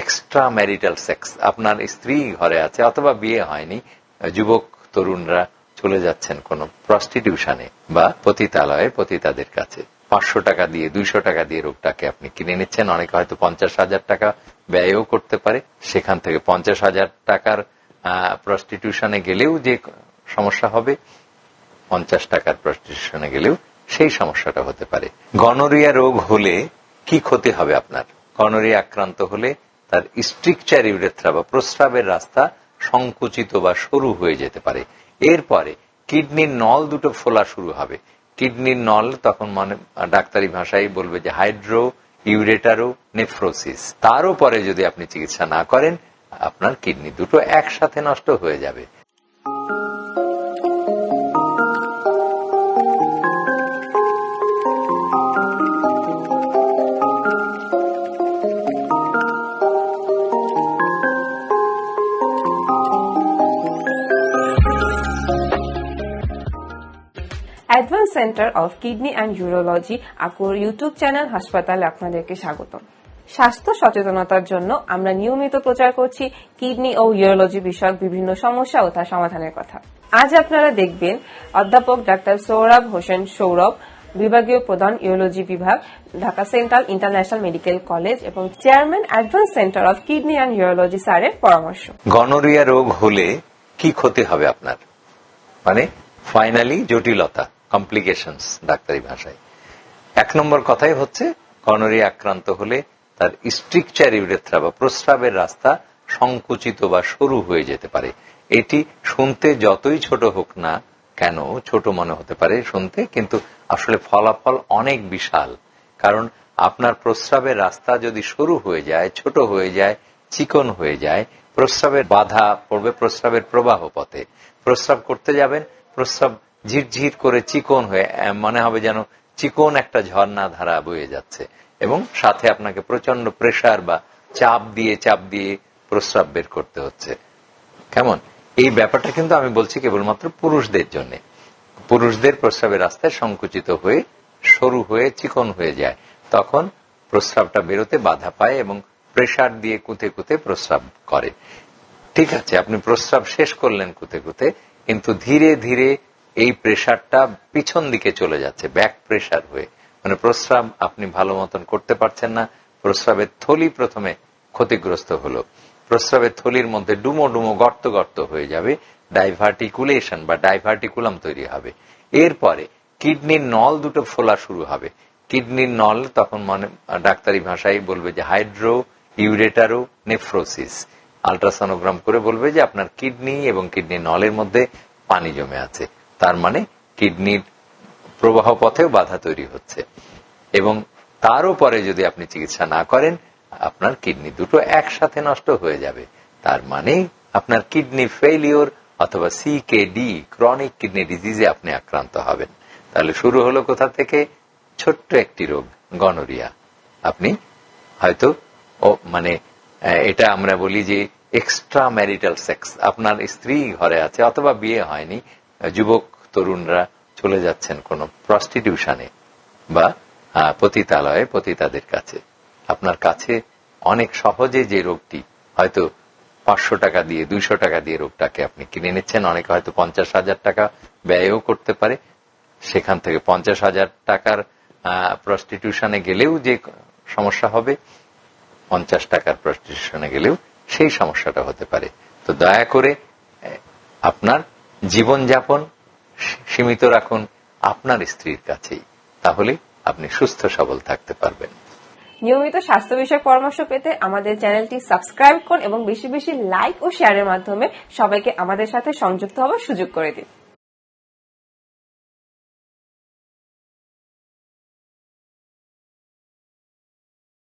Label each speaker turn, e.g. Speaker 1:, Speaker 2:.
Speaker 1: Extra marital sex আপনার স্ত্রী ঘরে আছে অথবা বিয়ে হয়নি, যুবক, তরুণরা চলে যাচ্ছেন কোন প্রস্টিটিউশনে বা পতিতালয়ে পতিতাদের কাছে। পাঁচশো টাকা দিয়ে, দুইশো টাকা দিয়ে রোগটাকে আপনি কিনে নিচ্ছেন, অনেকে হয়তো পঞ্চাশ হাজার টাকা ব্যয়ও করতে পারে। সেখান থেকে পঞ্চাশ হাজার টাকার প্রস্টিটিউশনে গেলেও যে সমস্যা হবে, পঞ্চাশ টাকার প্রস্টিটিউশনে গেলেও সেই সমস্যাটা হতে পারে। গনোরিয়া রোগ হলে কি ক্ষতি হবে আপনার? গনোরিয়া আক্রান্ত হলে তার স্ট্রিকচার ইউরেথ্রা বা প্রস্রাবের রাস্তা সংকুচিত বা সরু হয়ে যেতে পারে। এরপরে কিডনির নল দুটো ফোলা শুরু হবে। কিডনির নল তখন মানে ডাক্তারি ভাষায় বলবে যে হাইড্রো, ইউরেটারো, নেফ্রোসিস। তারও পরে যদি আপনি চিকিৎসা না করেন, আপনার কিডনি দুটো একসাথে নষ্ট হয়ে যাবে।
Speaker 2: Advance centre of kidney and urology আকুর YouTube channel হাসপাতালে আপনাদেরকে স্বাগত স্বাস্থ্য সচেতনতার জন্য আমরা নিয়মিত প্রচার করছি কিডনি ও ইউরোলজি বিষয়ক বিভিন্ন সমস্যা ও তার সমাধানের কথা। আজ আপনারা দেখবেন অধ্যাপক ডাক্তার সৌরভ হোসেন সৌরভ, বিভাগীয় প্রধান ইউরোলজি বিভাগ, Dhaka central international medical college এবং chairman advance centre of kidney and urology স্যারের পরামর্শ।
Speaker 1: গনোরিয়া রোগ হলে কি ক্ষতি হবে আপনার? মানে ফাইনালি জটিলতা। কমপ্লিকেশনস ডাক্তারি ভাষায়। এক নম্বর কথাই হচ্ছে গনোরিয়া আক্রান্ত হলে তার স্ট্রিকচার ইউরেথ্রা বা প্রস্রাবের রাস্তা সংকুচিত বা সরু হয়ে যেতে পারে। এটি শুনতে যতই ছোট হোক না কেন, ছোট মনে হতে পারে শুনতে, কিন্তু আসলে ফলাফল অনেক বিশাল। কারণ আপনার প্রস্রাবের রাস্তা যদি সরু হয়ে যায়, ছোট হয়ে যায়, চিকন হয়ে যায়, প্রস্রাবের বাধা পড়বে প্রস্রাবের প্রবাহ পথে। প্রস্রাব করতে যাবেন, প্রস্রাব ঝিরঝির করে চিকন হয়ে মনে হবে যেন চিকন একটা ঝর্ণা ধারা বয়ে যাচ্ছে। এবং সাথে আপনাকে প্রচণ্ড প্রেশার বা চাপ দিয়ে চাপ দিয়ে প্রস্রাব বের করতে হচ্ছে। কেমন? এই ব্যাপারটা কিন্তু আমি বলছি কেবলমাত্র পুরুষদের জন্য। পুরুষদের প্রস্রাবের রাস্তায় সংকুচিত হয়ে, সরু হয়ে, চিকন হয়ে যায়। তখন প্রস্রাবটা বেরোতে বাধা পায় এবং প্রেশার দিয়ে কুতে কুতে প্রস্রাব করে। ঠিক আছে, আপনি প্রস্রাব শেষ করলেন কুতে কুতে, কিন্তু ধীরে ধীরে এই প্রেশারটা পিছন দিকে চলে যাচ্ছে ব্যাক প্রেশার হয়ে। মানে প্রস্রাব আপনি ভালো মতন করতে পারছেন না, প্রস্রাবের থলি প্রথমে ক্ষতিগ্রস্ত হলো। প্রস্রাবের থলির মধ্যে ডুমো ডুমো গর্ত গর্ত হয়ে যাবে ডাইভার্টিকুলেশন বা ডাইভার্টিকুলাম তৈরি হবে। এরপরে কিডনির নল দুটো ফোলা শুরু হবে। কিডনির নল তখন মানে ডাক্তারি ভাষায় বলবে যে হাইড্রো ইউরেটারো নেফ্রোসিস। আলট্রাসনোগ্রাম করে বলবে যে আপনার কিডনি এবং কিডনির নলের মধ্যে পানি জমে আছে। তার মানে কিডনির প্রবাহ পথেও বাধা তৈরি হচ্ছে। এবং তারও পরে যদি আপনি চিকিৎসা না করেন, আপনার কিডনি দুটো একসাথে নষ্ট হয়ে যাবে। তার মানে আপনার কিডনি ফেলিওর অথবা সিকেডি ক্রনিক কিডনি ডিজিজে আপনি আক্রান্ত হবেন। তাহলে শুরু হলো কোথা থেকে? ছোট্ট একটি রোগ গনোরিয়া আপনি হয়তো, ও মানে এটা আমরা বলি যে এক্সট্রা ম্যারিটাল সেক্স আপনার স্ত্রী ঘরে আছে, অথবা বিয়ে হয়নি, যুবক তরুণরা চলে যাচ্ছেন কোন প্রস্টিটিউশনে বা পতিতালয়ে পতিতাদের কাছে। আপনার কাছে অনেক সহজে যে রোগটি, হয়তো পাঁচশো টাকা দিয়ে, দুইশো টাকা দিয়ে রোগটাকে আপনি কিনে নিচ্ছেন, অনেকে হয়তো পঞ্চাশ হাজার টাকা ব্যয়ও করতে পারে। সেখান থেকে পঞ্চাশ হাজার টাকার প্রস্টিটিউশনে গেলেও যে সমস্যা হবে, পঞ্চাশ টাকার প্রস্টিটিউশনে গেলেও সেই সমস্যাটা হতে পারে। তো দয়া করে আপনার জীবনযাপন সীমিত রাখুন, আপনার স্ত্রীর কাছেই। তাহলে আপনি সুস্থ সবল থাকতে পারবেন।
Speaker 2: নিয়মিত স্বাস্থ্য বিষয়ক পরামর্শ পেতে আমাদের চ্যানেলটি সাবস্ক্রাইব করুন এবং বেশি বেশি লাইক ও শেয়ারের মাধ্যমে সবাইকে আমাদের সাথে সংযুক্ত হওয়ার সুযোগ করে দিন।